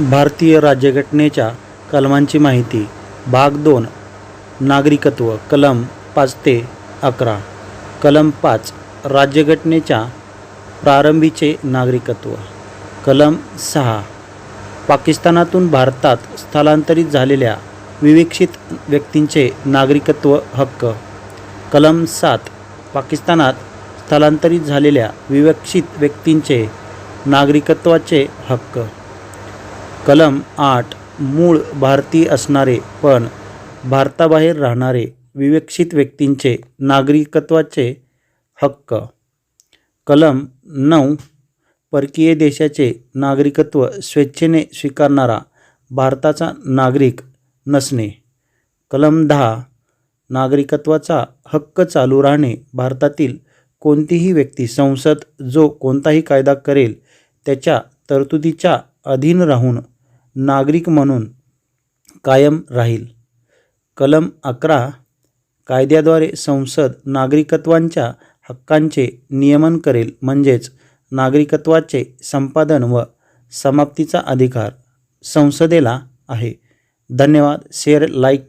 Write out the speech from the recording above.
भारतीय राज्यघटनेच्या कलमांची माहिती भाग दोन नागरिकत्व कलम पाच ते अकरा. कलम पाच राज्यघटनेच्या प्रारंभीचे नागरिकत्व. कलम सहा पाकिस्तानातून भारतात स्थलांतरित झालेल्या विवेक्षित व्यक्तींचे नागरिकत्व हक्क. कलम सात पाकिस्तानात स्थलांतरित झालेल्या विवक्षित व्यक्तींचे नागरिकत्वाचे हक्क. कलम आठ मूळ भारतीय असणारे पण भारताबाहेर राहणारे विवक्षित व्यक्तींचे नागरिकत्वाचे हक्क. कलम नऊ परकीय देशाचे नागरिकत्व स्वेच्छेने स्वीकारणारा भारताचा नागरिक नसणे. कलम दहा नागरिकत्वाचा हक्क चालू राहणे भारतातील कोणतीही व्यक्ती संसद जो कोणताही कायदा करेल त्याच्या तरतुदीच्या अधीन राहून नागरिक म्हणून कायम राहील. कलम अकरा कायद्याद्वारे संसद नागरिकत्वांच्या हक्कांचे नियमन करेल म्हणजेच नागरिकत्वाचे संपादन व समाप्तीचा अधिकार संसदेला आहे. धन्यवाद. Share like